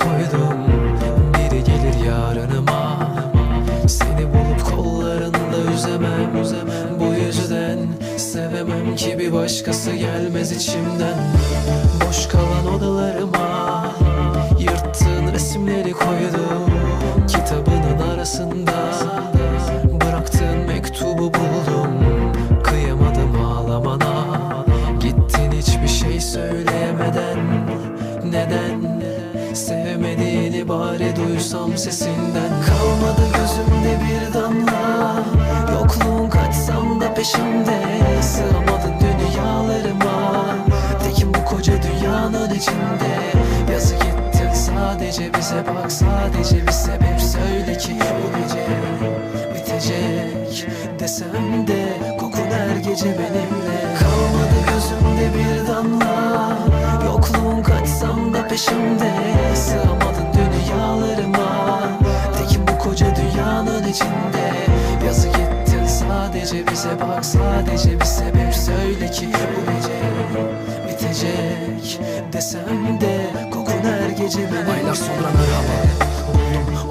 koydum. Biri gelir yarınıma. Seni bulup kollarında üzemem, üzemem Bu yüzden sevemem ki bir başkası gelmez içimden. Boş kalan odalarıma Yırttığın resimleri koydum. Kitabının arasında Bıraktığın mektubu buldum. Kıyamadım ağlamana. Gittin hiçbir şey söyleyemeden. Neden Sevmediğini bari duysam sesinden. Kalmadı gözümde bir damla. Yokluğun kaçsam da peşimde. Sığamadın dünyalarıma. Tekim bu koca dünyanın içinde. Yazı gittin sadece bize bak. Sadece bir sebep söyle ki bu gece bitecek Desem de kokun her gece benimle. Kalmadı gözümde bir damla Yokluğun kaçsam da peşimde Sığamadın dünyalarıma. Tekim bu koca dünyanın içinde? Yazı gittin sadece bize bak Sadece bir sebep söyle ki bu gece bitecek Desem de kokun her gece benimle Aylar sonra merhaba. Buldum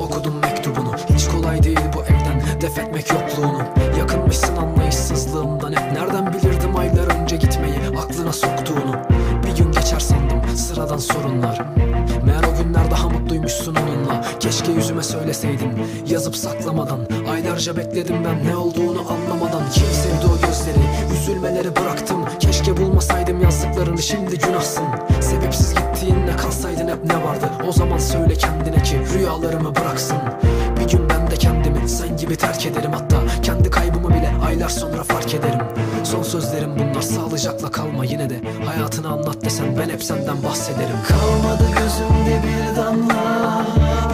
Meğer o günler daha mutluymuşsun onunla. Keşke yüzüme söyleseydin yazıp saklamadan. Aylarca bekledim ben ne olduğunu anlamadan. Kim sevdi o gözleri? Üzülmeleri bıraktım. Keşke bulmasaydım yazdıklarını şimdi günahsın. Sebepsiz gittiğinde kalsaydın hep ne vardı? O zaman söyle kendine ki rüyalarımı bıraksın. Bir gün ben de kendimi sen gibi terk ederim. Hatta kendi kaybımı bile aylar sonra fark ederim. Son sözlerim bunlar sağlıcakla kalma yine de Hayatını anlat desen ben hep senden bahsederim. Kalmadı gözümde bir damla.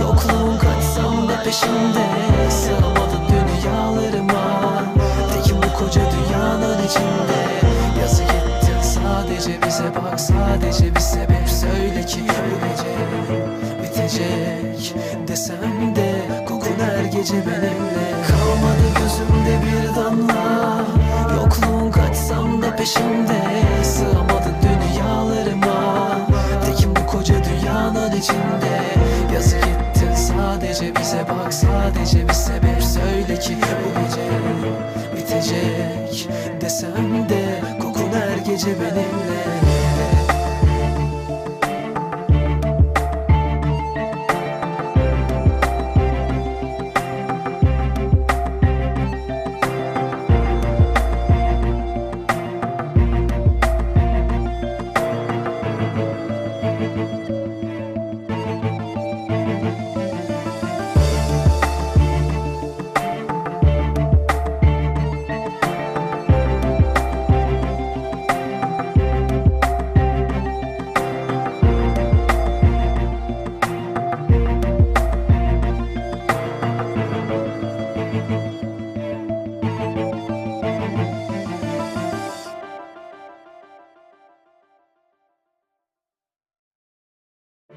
Yokluğun kaçsam da peşimde. Sığamadı dünyalarıma. Tekim bu koca dünyanın içinde? Yazı gittin sadece bize bak Sadece bir sebep. Söyle ki gece bitecek Desem de kokun her gece benimle dünyanın içinde. Yazık ettin sadece bize bak sadece bir sebep. Söyle ki bu gece bitecek desem de Kokun her gece benimle.